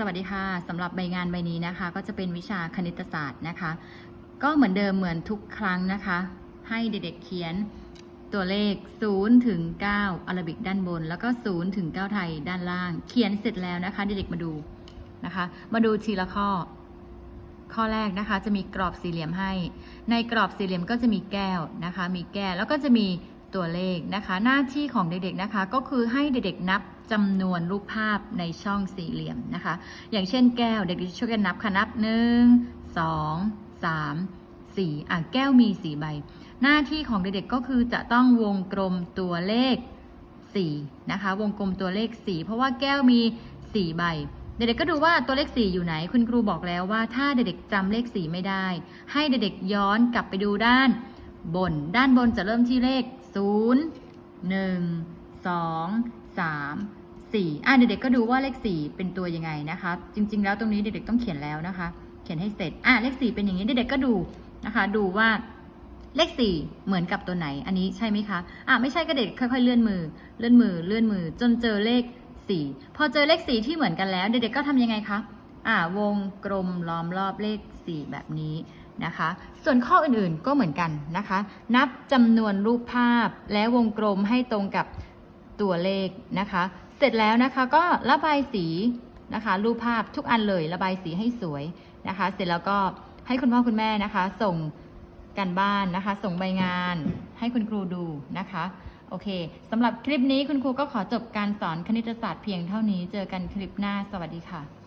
สวัสดีค่ะสำหรับใบงานใบนี้นะคะ ก็จะเป็นวิชาคณิตศาสตร์นะคะ ก็เหมือนเดิมเหมือนทุกครั้งนะคะ ให้เด็กๆเขียนตัวเลข0ถึง9อาราบิกด้านบน แล้วก็0ถึง9ไทยด้านล่าง เขียนเสร็จแล้วนะคะ เด็กๆมาดูนะคะ มาดูทีละข้อ ข้อแรกนะคะ จะมีกรอบสี่เหลี่ยมให้ ในกรอบสี่เหลี่ยมก็จะมีแก้วนะคะ มีแก้วแล้วก็จะมี ตัวเลขนะคะ หน้าที่ของเด็กๆนะคะก็คือให้เด็กๆนับจำนวนรูปภาพในช่องสี่เหลี่ยมนะคะ อย่างเช่นแก้วเด็กๆช่วยกันนับค่ะนับหนึ่งสองสามสี่อะแก้วมีสี่ใบ หน้าที่ของเด็กๆก็คือจะต้องวงกลมตัวเลขสี่นะคะ วงกลมตัวเลขสี่เพราะว่าแก้วมีสี่ใบ เด็กๆก็ดูว่าตัวเลข 4 อยู่ไหน คุณครูบอกแล้วว่าถ้าเด็กๆจำเลข 4 ไม่ได้ ให้เด็กๆย้อนกลับไปดูด้านบน ด้านบนจะเริ่มที่เลข 0 1 2 3 4อะเด็กๆก็ดูว่าเลข4เป็นตัวยังไงนะคะ จริง ๆ แล้วตรงนี้เด็กๆต้องเขียนแล้วนะคะ เขียนให้เสร็จอะเลข4เป็นอย่างนี้เด็กๆก็ดูนะคะ ดูว่าเลข4เหมือนกับตัวไหน อันนี้ใช่ไหมคะอะไม่ใช่ก็เด็กค่อยๆเลื่อนมือ เลื่อนมือเลื่อนมือ จนเจอเลข4พอเจอเลข4ที่เหมือนกันแล้ว เด็กๆก็ทำยังไงคะอ่าวงกลมล้อมรอบเลข4แบบนี้ นะคะ ส่วนข้ออื่นๆก็เหมือนกันนะคะ นับจำนวนรูปภาพและวงกลมให้ตรงกับตัวเลขนะคะ เสร็จแล้วนะคะก็ระบายสีนะคะ รูปภาพทุกอันเลยระบายสีให้สวยนะคะ เสร็จแล้วก็ให้คุณพ่อคุณแม่นะคะ ส่งกันบ้านนะคะ ส่งใบงานให้คุณครูดูนะคะโอเคสำหรับคลิปนี้คุณครูก็ขอจบการสอนคณิตศาสตร์เพียงเท่านี้ เจอกันคลิปหน้า สวัสดีค่ะ